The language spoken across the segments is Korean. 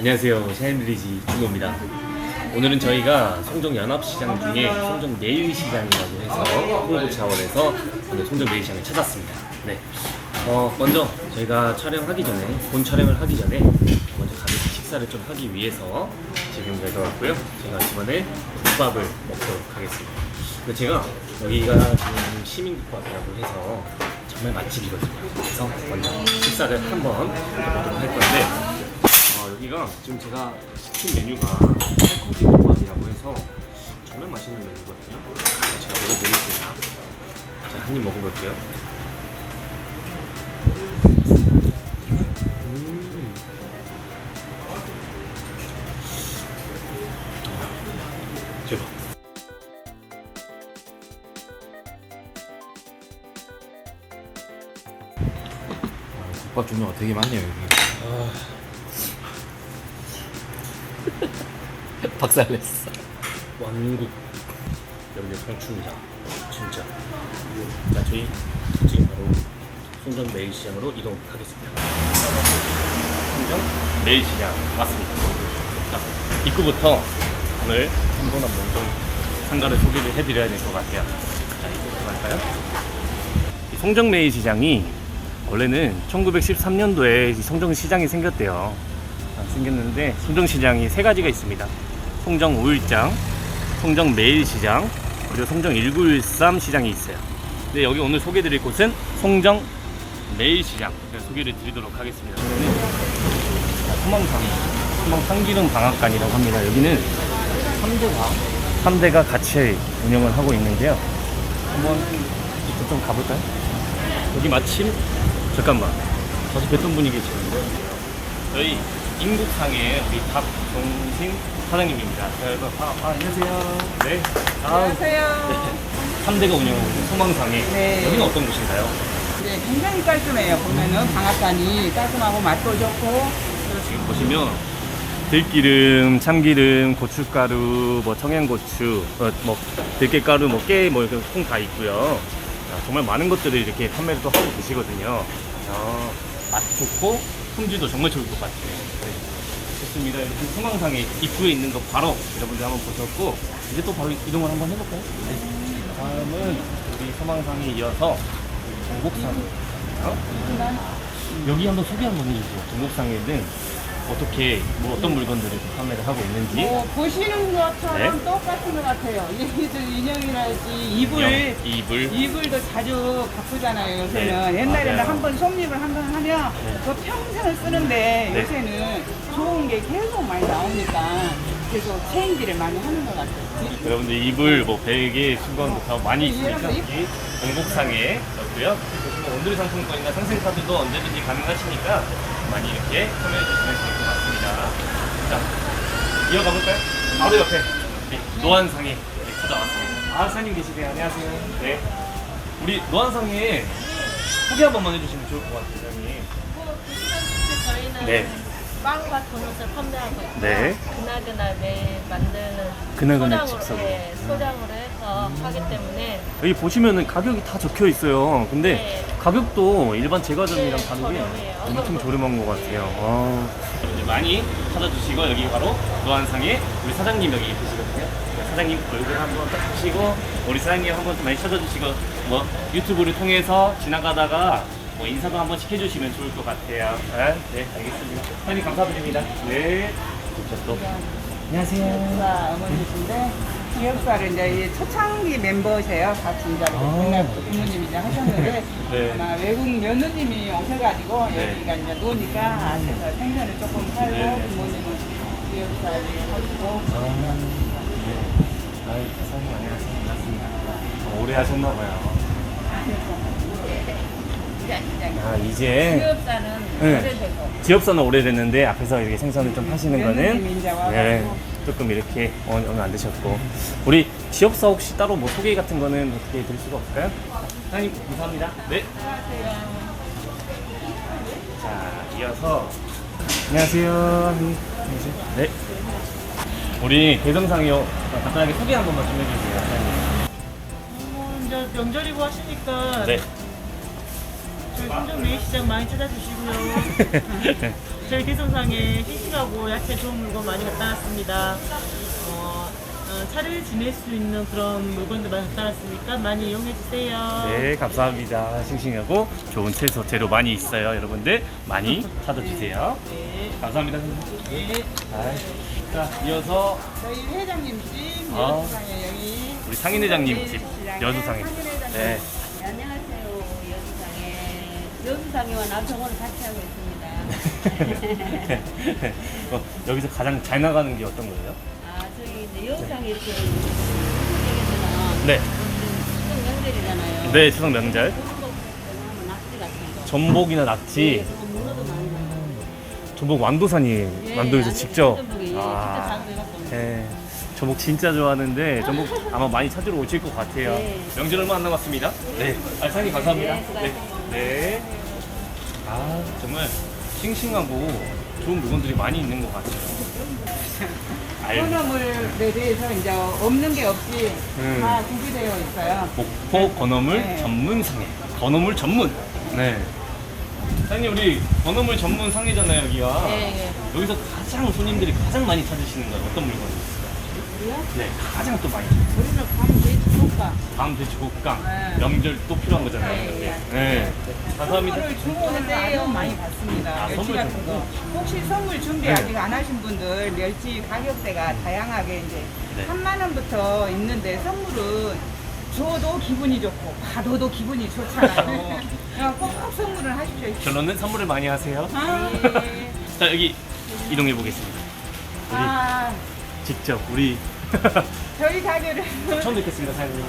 안녕하세요. 샤인리지 준호입니다. 오늘은 저희가 송정 연합시장 중에 송정 내일시장이라고 해서 홍보 차원에서 오늘 송정 내일시장을 찾았습니다. 네. 어, 먼저 저희가 촬영하기 전에 본 촬영을 하기 전에 먼저 가볍게 식사를 좀 하기 위해서 지금 여기 왔고요. 제가 이번에 국밥을 먹도록 하겠습니다. 제가 여기가 지금 시민국밥이라고 해서 정말 맛집이거든요. 그래서 먼저 식사를 한번 해보도록 할 건데 어, 여기가 지금 제가 시킨 메뉴가 살코기 국밥이라고 해서 정말 맛있는 메뉴거든요. 제가 먹어보겠습니다. 자, 한 입 먹어볼게요. 음. 대박. 국밥 종류가 되게 많네요 여기. 박살냈어. 완국 여러분들 청춘이다 진짜. 자 저희 지금 바로 송정 매일시장으로 이동하겠습니다. 송정 매일시장. 왔습니다. 자, 입구부터 오늘 한번 한번 좀 상가를 소개를 해드려야 될 것 같아요. 자 이쪽부터 갈까요? 이 송정 매일시장이 원래는 1913년도에 송정시장이 생겼대요. 아, 생겼는데 송정시장이 세 가지가 있습니다 송정 5일장, 송정 매일시장, 그리고 송정 1913 시장이 있어요. 근데 여기 오늘 소개드릴 곳은 송정 매일시장 소개를 드리도록 하겠습니다. 여기는 소망상, 소망 상기름 방앗간이라고 합니다. 여기는 3대가 3대가 같이 운영을 하고 있는데요. 한번 좀 가볼까요? 여기 마침 잠깐만 다시 뵀던 분이 계시는데 저희 인국상의 우리 박종신 사장님입니다. 네, 아, 아, 안녕하세요. 네. 아, 안녕하세요. 3대가 운영하고 있는 소망상의 네. 여기는 어떤 곳인가요? 네, 굉장히 깔끔해요. 보면은 방앗간이 깔끔하고 맛도 좋고 지금 보시면 들기름, 참기름, 고춧가루, 뭐 청양고추, 어, 뭐 들깨가루, 뭐 깨, 뭐 이렇게 통다 있고요. 자, 정말 많은 것들을 이렇게 판매를 또 하고 계시거든요. 아, 맛 좋고 품질도 정말 좋을 것 같아요. 네. 좋습니다. 이렇게 소망상에 입구에 있는 거 바로 여러분들 한번 보셨고 이제 또 바로 이동을 한번 해볼까요? 네. 다음은 우리 소망상에 이어서 동곡산. 여기 한번 소개 한번 해주세요. 동곡상에는 어떻게 뭐 어떤 물건들을 좀 판매를 하고 있는지. 뭐 보시는 것처럼 네. 똑같은 것 같아요. 얘들 인형이랄지 이불 이불. 이불도 자주 바꾸잖아요. 요새는 네, 옛날에는 맞아요. 한번 손님을 한 번 하면 네. 그 평생을 쓰는데 네. 요새는 좋은 게 계속 많이 나오니까 계속 체인지를 많이 하는 것 같아요. 여러분들 이불, 뭐 베개, 수건부터 많이 있으니까 여러분들 여기 동곡상에 있고요. 그리고 오늘 상품권이나 상생카드도 언제든지 가능하시니까 많이 이렇게 참여해 주시면 좋을 것 같습니다. 자, 이어가 볼까요? 바로 옆에 우리 노안상에 이렇게 찾아왔습니다. 아, 사장님 계시네요. 안녕하세요. 네. 우리 노안상에 소개 한 번만 해주시면 좋을 것 같아요, 사장님. 저희는 네. 빵과 도넛을 판매하고 있고 네. 그날그날 매일 만드는 그날그날 소량으로. 네, 소량으로 해서 하기 때문에 여기 보시면은 가격이 다 적혀 있어요. 근데 네. 가격도 일반 제과점이랑 네, 다르게 저렴해요. 엄청 저렴한 것 같아요. 아. 이제 많이 찾아주시고 여기 바로 노안상에 우리 사장님 여기 계시거든요. 네, 사장님 얼굴 한번 딱 보시고 우리 사장님 한번 좀 많이 찾아주시고 뭐 유튜브를 통해서 지나가다가 뭐 인사도 한번 시켜주시면 좋을 것 같아요. 네, 네 알겠습니다. 사장님 감사드립니다. 네. 또 안녕하세요. 기업사 어머니신데 기업사를 이제 이 초창기 멤버세요. 같이 이제 아. 옛날 부모님이 이제 하셨는데 네. 아마 외국 며느님이 오셔가지고 네. 여기가 이제 노니까 그래서 생선을 조금 팔고 네. 부모님은 기업사를 하시고 아, 네. 아이, 사장님 안녕하세요. 반갑습니다. 어, 오래 하셨나봐요. 아, 이제 기업사는 네. 오래되고 지업사는 오래됐는데 앞에서 이렇게 생선을 좀 하시는 거는 이제 와가지고 네, 조금 이렇게 어, 얼마 안 되셨고 우리 지업사 혹시 따로 뭐 소개 같은 거는 어떻게 드릴 수가 없을까요? 사장님 감사합니다. 네. 자, 이어서 안녕하세요. 안녕하세요. 네. 우리 대성상이요. 간단하게 소개 한 번만 좀 해주세요. 사장님. 어, 이제 명절이고 하시니까 네. 저희 송정 매일시장 많이 찾아주시고요. 네. 저희 개성상에 싱싱하고 야채 좋은 물건 많이 갖다 놨습니다. 어, 어, 차를 지낼 수 있는 그런 물건들 많이 갖다 놨으니까 많이 이용해 주세요. 네, 감사합니다. 싱싱하고 좋은 채소 재료 많이 있어요. 여러분들 많이 찾아주세요. 네. 감사합니다. 선생님. 아이, 자, 이어서 저희 회장님 집 아. 여수상에 여기 우리 상인 회장님 집 회장님. 네. 네. 여수상해와 남성원을 같이 하고 있습니다. 어, 여기서 가장 잘 나가는 게 어떤 거예요? 아, 저희 이제 이렇게 지역에서는 네. 추석 명절이잖아요. 네, 추석 명절. 낙지 같은 거. 전복이나 낙지. 네, 문어도 많이. 전복 완도산이 예, 안에 직접. 전복이 직접 아. 네. 전복 진짜 좋아하는데 전복 아마 많이 찾으러 오실 것 같아요. 네. 명절 얼마 안 남았습니다. 네. 아, 사장님 감사합니다. 네, 네. 네. 아, 정말 싱싱하고 좋은 물건들이 많이 있는 것 같아요. 알, 건어물에 대해서 이제 없는 게 없이 음. 다 구비되어 있어요. 목포 건어물 네. 전문 상해. 건어물 전문. 네. 사장님 우리 건어물 전문 상해잖아요 여기가. 예, 예. 여기서 가장 손님들이 가장 많이 찾으시는 건 어떤 물건이 있어요? 네, 가장 또 많이. 우리는 밤 돼지 볶아. 밤 돼지 볶감. 네. 명절 또 필요한 거잖아요. 네, 네. 감사합니다. 선물을 아주 많이 받습니다. 아, 멸치 선물 같은. 거. 혹시 선물 준비 네. 아직 안 하신 분들 멸치 가격대가 다양하게 이제 네. 3만 원부터 있는데 선물은 줘도 기분이 좋고 받아도 기분이 좋잖아요. 그냥 꼭꼭 선물을 하십시오. 결론은 선물을 많이 하세요. 아, 네. 자 여기 이동해 보겠습니다. 우리 아, 직접 우리 저희 가게를 처음 뵙겠습니다, 사장님.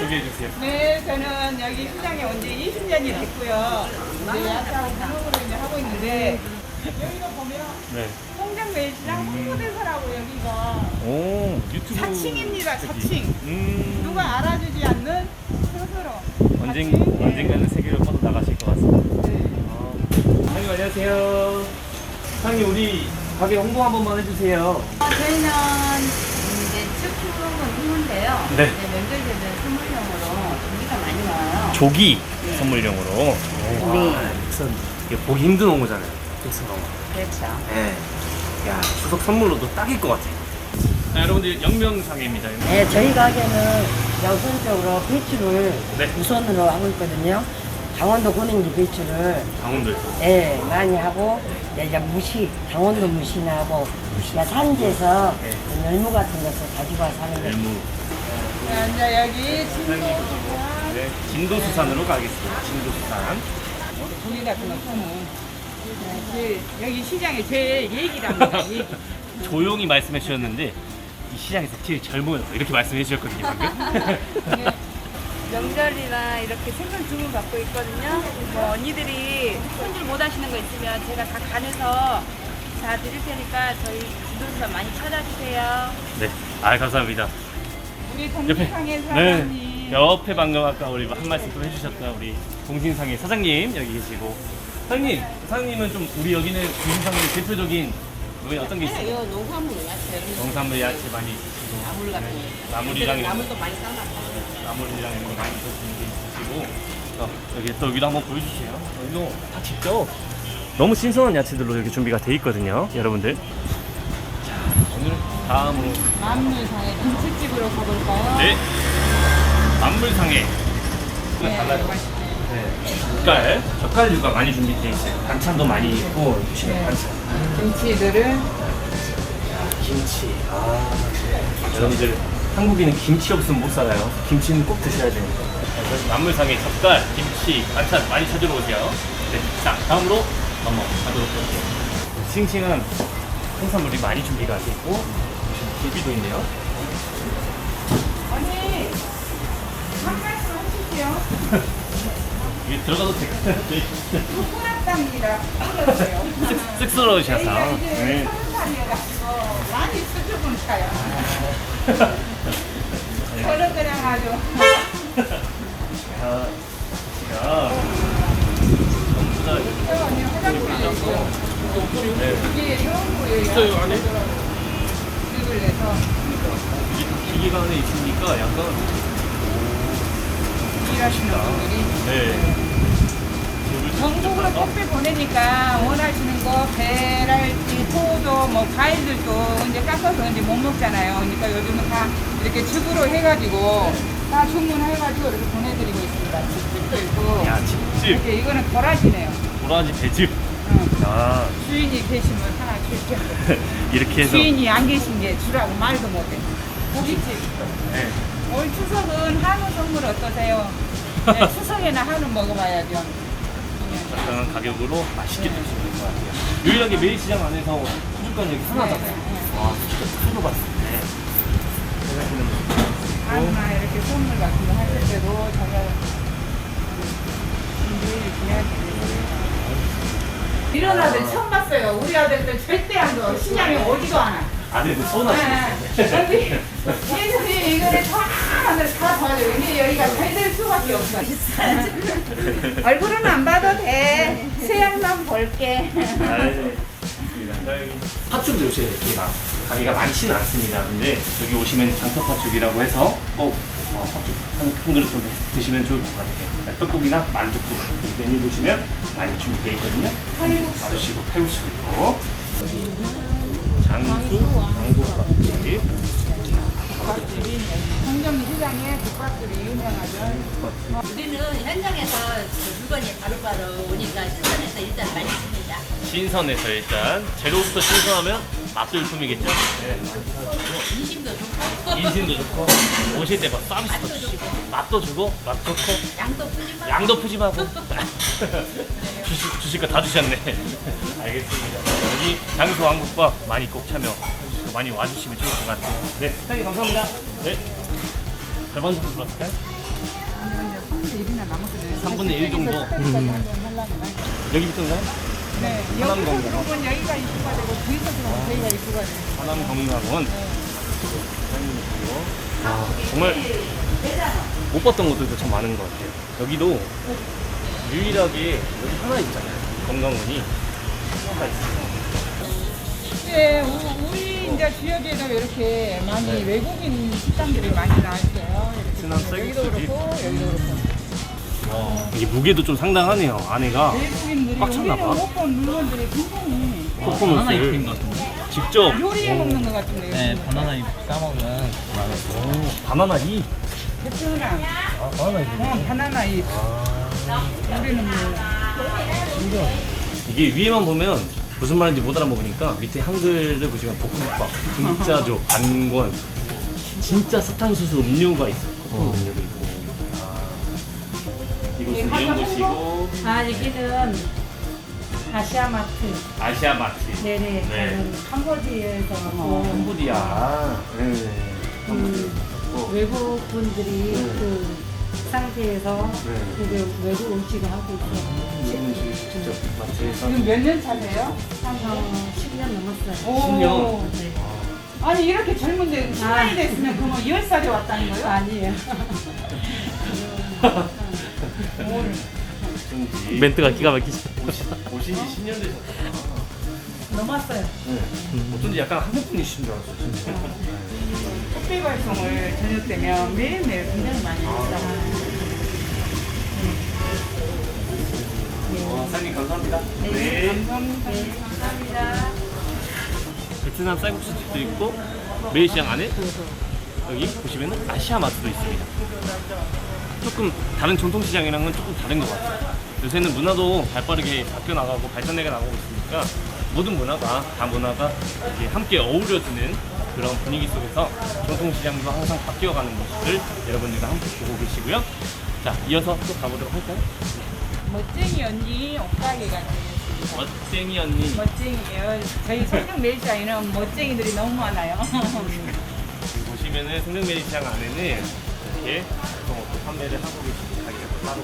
소개해 주세요. 네, 저는 여기 시장에 온 지 20년이 됐고요. 이제 야자하고 분업으로 이제 하고 있는데 여기가 보면 네. 홍장 매시장 홍보대사라고 여기가 오 유튜브 사칭입니다, 저기. 사칭. 음. 누가 알아주지 않는 스스로. 언젠 사칭. 네. 언젠가는 세계를 뻗어 나가실 것 같습니다. 네. 아, 사장님 안녕하세요. 사장님 우리 가게 홍보 한 번만 해주세요. 어, 저희는 이제 축축은 있는데요. 네. 이제 명절 되면 선물용으로 준비가 많이 와요. 조기 선물용으로. 네. 와, 특선 이게 보기 힘든 홍어잖아요. 특선 홍어. 그렇죠. 네. 야 추석 선물로도 딱일 것 같아요. 자, 여러분들 영명상해입니다. 네, 저희 가게는 양선적으로 배추를 네. 우선으로 하고 있거든요. 강원도 고냉지 배추를 강원도에서. 예, 많이 하고 네, 이제 무시, 강원도 무시나 하고 이제 산지에서 네. 열무 같은 것을 가지고 와서 하는 거죠. 열무. 자, 이제 여기 진도수산 네. 진도수산으로 가겠습니다. 진도수산. 고기 같은 거 주문. 네, 여기 시장에 제일 얘기랍니다. 얘기. 조용히 말씀해 주셨는데 이 시장에서 제일 젊어요. 이렇게 말씀해 주셨거든요. 방금. 명절이나 이렇게 생선 주문 받고 있거든요. 뭐 언니들이 손질 못 하시는 거 있으면 제가 다 간해서 다 드릴 테니까 저희 지도사 많이 찾아주세요. 네. 아 감사합니다. 우리 동상의 네. 사장님. 옆에 방금 아까 우리 한 말씀 또 해주셨던 우리 공신상의 사장님 여기 계시고 사장님 사장님은 좀 우리 여기는 공신상의 대표적인 여기 어떤 게 있어요? 이거 농산물 야채, 농산물 야채 많이 있으시고 나물 같은 거. 나물이랑 나물도 많이 삶았어요. 나물이랑 이런 거 많이 드시는 게 있으시고 어, 여기 또 여기도 한번 보여주세요. 어, 이거 다 직접 너무 신선한 야채들로 이렇게 준비가 돼 있거든요, 여러분들. 자 오늘 다음으로 만물상의 김치집으로 가볼까요? 네 만물상에 네, 달라요. 맛있게. 네. 젓갈, 젓갈류가 많이 준비되어 있어요. 반찬도 많이 있고, 주시는 네. 반찬. 김치들은 김치. 아, 여러분들 한국인은 김치 없으면 못 살아요. 김치는 꼭 드셔야 됩니다. 그래서 만물상에 젓갈, 김치, 반찬 많이 찾으러 오세요. 네, 자 다음으로 넘어가도록 할게요. 싱싱한 해산물이 많이 준비가 되어 있고, 굴비도 있네요. 언니 한 말씀 하시죠. 이게 들어가도 될까요? 쓱- 쑥스러우셔서. 네. 살이어가지고 많이 수줍은 차요. 저는 그냥 아주 자, 제가 전부 다 언니. 이게 처음으로 있어요, 안에? 내서 기계가 안에 있으니까 약간 일하시는 분들이 네. 전국으로 택배 보내니까 원하시는 거 배랄지 포도 뭐 과일들도 이제 깎아서 이제 못 먹잖아요. 그러니까 요즘은 다 이렇게 즙으로 해가지고 다 주문해가지고 이렇게 보내드리고 있습니다. 칩집도 있고 야 집집 이렇게 이거는 도라지네요. 도라지 배즙. 응. 아 주인이 계시면 하나 줄게. 이렇게 해서 주인이 안 계신 게 주라고 말도 못해. 고깃집. 네. 올 추석은 한우 선물 어떠세요? 네, 추석에는 한우 먹어봐야죠. 적당한 가격으로 맛있게 드실 수 있을 것 같아요. 유일하게 매일 시장 안에서 수족관 여기 하나잖아요. 와 진짜 처음 봤을 때. 생각하시는 분. 한우나 이렇게 선물 같은 거 하실 때도 제가 준비해야지. 이런 아들 처음 봤어요. 우리 아들들 절대 안 줘. 신장이 오지도 않아. 아들도 서운하시겠어요. 근데 예전에 이거를 다 하늘 다 봐줘요. 근데 여기가 잘될 수밖에 없어. 얼굴은 안 봐도 돼. 수양만 볼게. 팥죽도 요새 이렇게 막 가게가 많지는 않습니다. 근데 여기 오시면 장터 팥죽이라고 해서 꼭 어, 팥죽 한, 한 그릇 정도 드시면 좋을 것 같아요. 떡국이나 만두국 이 메뉴 보시면 많이 준비되어 있거든요. 받으시고 태우시고 있고 장수 장국밥집 국밥집이 성점 시장에 국밥집이 유명하죠. 우리는 현장에서 그 물건이 바로바로 오니까 신선해서 일단 맛있습니다. 신선해서 일단 재료부터 신선하면 맛도 일품이겠죠. 네. 인심도 좋고. 인심도 좋고. 오실 때막 서비스도 주시고. 맛도 주고 맛 좋고. 양도 푸짐하고. 양도 푸짐하고. 주실, 주실 거 다 주셨네. 알겠습니다. 여기 장수 왕국밥 많이 꼭 참여해주시고 많이 와주시면 좋을 것 같아요. 네. 사장님 감사합니다. 네 절반 정도 들어갈까요? 1이나 남았거든요. 3분의 1 정도 여기부터인가요? 네, 하남 여기서 건강. 들어오면 여기가 입구가 되고 뒤에서 들어오면 저희가 입구가 돼요. 하남 건강원 아, 정말 못 봤던 것들도 참 많은 것 같아요 여기도 유일하게 여기 하나 있잖아요 건강원이 하나가 있어요 네, 우- 우리 이제 지역에도 이렇게 많이 외국인 식당들이 많이 나왔어요. 이렇게 베트남 여기도 쌀국수집. 그렇고 여기도 그렇고 와, 이게 무게도 좀 상당하네요 안에가 외국인들이 꽉 찼나 우리는 봐. 못본 물건들이 굉장히 코코넛을 아이스크림 같은데? 직접 요리해 먹는 것 같은데요. 네, 바나나 잎 싸먹으면 오, 바나나 이 베트남, 아, 바나나 이 어, 바나나 잎. 우리는 뭐 이게 위에만 보면 무슨 말인지 못 알아먹으니까 밑에 한글을 보시면 볶음밥, 중짜조, 반권. 진짜 사탕수수 음료가 있어요. 음료도 있고. 아, 이곳은 이런 곳이고 아 여기는 아시아마트. 아시아 마트. 네네. 네. 저는 캄보디아에서 어, 온 캄보디아. 네. 그 외국 분들이 그 상태에서 네. 그 외국 음식을 하고 있어요. 이분이 직접 마트에서 지금 몇 년 차세요? 한 10년 넘었어요. 오. 10년 네. 아니 이렇게 젊은데 10년이 됐으면 그러면 10살이 왔다는 거예요? 아니에요. 멘트가 기가 막히시 오신 지 10년 되셨구나 넘었어요. 네. 어쩐지 약간 한국 분이신 줄 알았어요 진짜 택배 발송을 저녁 되면 매일매일 굉장히 많이 했어요. 와, 사장님 감사합니다 네. 감사합니다. 베트남 쌀국수 집도 있고 매일시장 안에 여기 보시면은 아시아 마트도 있습니다. 조금 다른 전통시장이랑은 조금 다른 것 같아요. 요새는 문화도 발빠르게 바뀌어 나가고 발전해 나가고 있으니까 모든 문화가 다 문화가 이렇게 함께 어우러지는 그런 분위기 속에서 전통시장도 항상 바뀌어가는 모습을 여러분들과 함께 보고 계시고요. 자, 이어서 또 가보도록 할까요? 멋쟁이 언니 옷가게가 있어요. 멋쟁이 언니. 멋쟁이에요. 저희 성경 매일장에는 멋쟁이들이 너무 많아요. 보시면은 성능매시장 안에는 이렇게 보통업도 판매를 하고 가게가 또 따로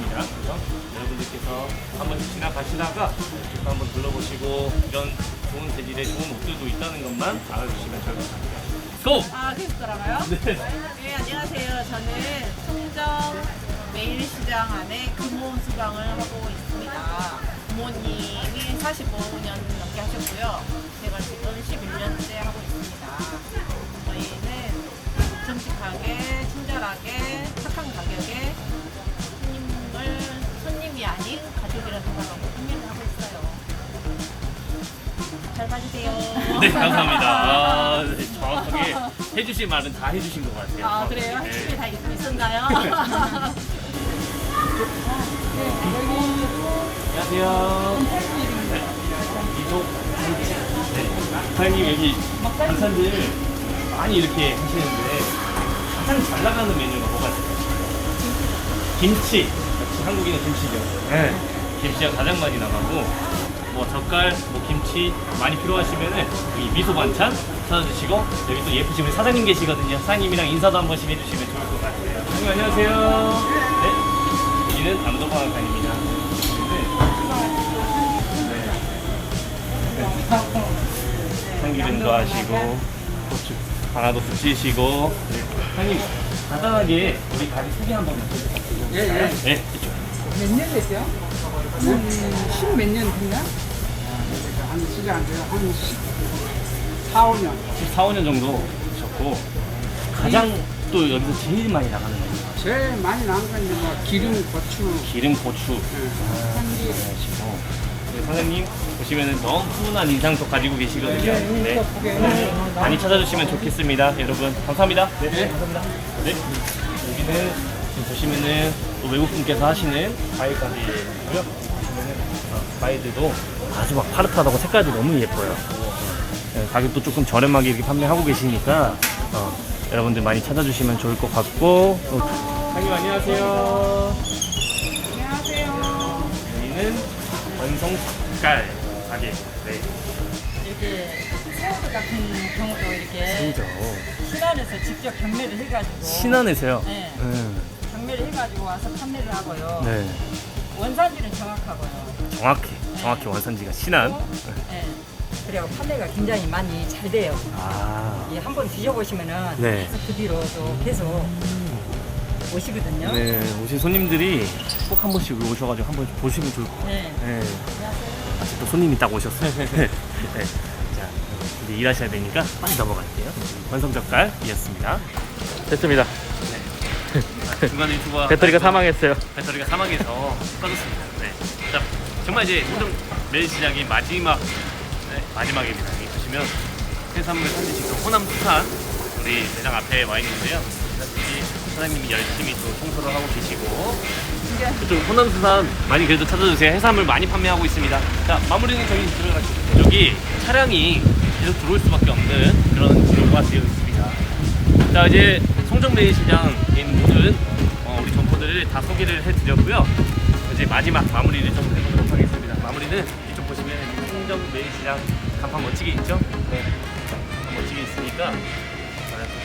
있습니다. 그래서 여러분들께서 한 번씩 지나가시다가 이쪽 한번 둘러보시고 이런 좋은 재질의 좋은 옷들도 있다는 것만 알아주시면 좋을 것 같아요. 고! 아 계속 돌아가요? 네. 네 안녕하세요. 저는 송정 매일시장 안에 금호 수방을 하고 있습니다. 부모님이 45년 넘게 하셨고요. 제가 지금 11년째 하고 있습니다. 저희는 정직하게, 친절하게, 착한 가격 잘 봐주세요. 네, 감사합니다. 아, 네, 정확하게 해주신 말은 다 해주신 것 같아요. 아 그래요? 네. 다 있- 있었나요? 안녕하세요. 이쪽 네. 네 사장님 여기 반찬들 많이 이렇게 하시는데 가장 잘 나가는 메뉴가 뭐가 있어요? 김치. 역시 한국인은 김치죠. 네. 김치가 가장 많이 나가고 뭐 젓갈, 뭐 김치 많이 필요하시면은 여기 미소 반찬 찾아주시고 여기 또 예쁘신 우리 사장님 계시거든요. 사장님이랑 인사도 한 번씩 해주시면 좋을 것 같아요. 사장님 안녕하세요. 네. 여기는 남도방학관입니다. 참기름도 하시고 고추 하나도 붙이시고 네. 사장님 간단하게 우리 가게 소개 한번 해주세요. 예, 예. 네, 이쪽. 몇 년 됐어요? 한십몇 년 됐나? 한 시간 안 돼요. 한 4, 5년. 14, 5년 정도 되셨고 가장 또 여기서 제일 많이 나가는 거예요. 제일 많이 나온 건 이제 뭐 기름, 고추. 기름, 고추. 아, 하시고 네, 사장님 보시면은 너무 훈훈한 인상 도 가지고 계시거든요. 네. 사장님 많이 찾아주시면 좋겠습니다. 여러분 감사합니다. 네, 감사합니다. 네. 여기는 지금 보시면은 또 외국분께서 하시는 과일 가게고요. 보시면은 어, 과일들도 아주 막 파릇하다고 색깔도 너무 예뻐요. 네, 가격도 조금 저렴하게 이렇게 판매하고 계시니까 어, 여러분들 많이 찾아주시면 좋을 것 같고 또 사장님 안녕하세요. 안녕하세요. 여기는 원성 젓갈 가게. 네. 이렇게 새우젓 같은 경우도 이렇게 그죠. 신안에서 직접 경매를 해가지고 신안에서요. 네. 해 가지고 와서 판매를 하고요. 네. 원산지는 정확하고요. 정확히 정확히 원산지가 신안. 네. 그리고 판매가 굉장히 많이 잘 돼요. 아. 이 한번 드셔보시면은 네. 계속 그 뒤로 또 계속 오시거든요. 네, 오신 손님들이 꼭 한 번씩 오셔가지고 한 번 보시면 좋을 것 같아요. 네. 네. 아직 또 손님이 딱 오셨어요. 네. 자, 이제 일하셔야 되니까 빨리 넘어갈게요. 원성젓갈이었습니다. 됐습니다. 중간에 유튜버 배터리가 사망했어요. 배터리가 사망해서 꺼졌습니다. 네. 자, 정말 이제 홍정 매일 시장의 마지막 네, 마지막입니다. 여기 보시면 해산물 산지식도 호남 수산 우리 매장 앞에 와 있는데요. 보다시피 사장님이 열심히 또 청소를 하고 계시고 그쪽 호남 수산 많이 그래도 찾아주세요. 해산물 많이 판매하고 있습니다. 자 마무리는 저희 들어가시죠. 여기 차량이 계속 들어올 수밖에 없는 그런 구조가 되어 있습니다. 자 이제 송정매시장에 있는 모든 어, 우리 점포들을 다 소개를 해드렸고요. 이제 마지막 마무리를 좀 해보도록 하겠습니다. 마무리는 이쪽 보시면 송정매시장 간판 멋지게 있죠? 네. 멋지게 있으니까 아,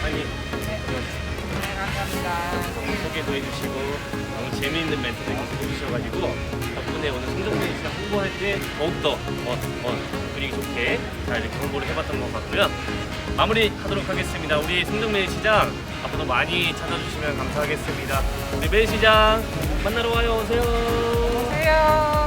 사장님 네, 감사합니다. 소개도 해주시고 너무 재미있는 멘트도 계속 해주셔가지고 덕분에 오늘 송정매시장 홍보할 때 더욱더 어, 어, 분위기 좋게 잘 홍보를 해봤던 것 같고요. 마무리 하도록 하겠습니다. 우리 송정매 시장 앞으로 많이 찾아주시면 감사하겠습니다. 우리 매 시장 만나러 와요. 오세요. 안녕.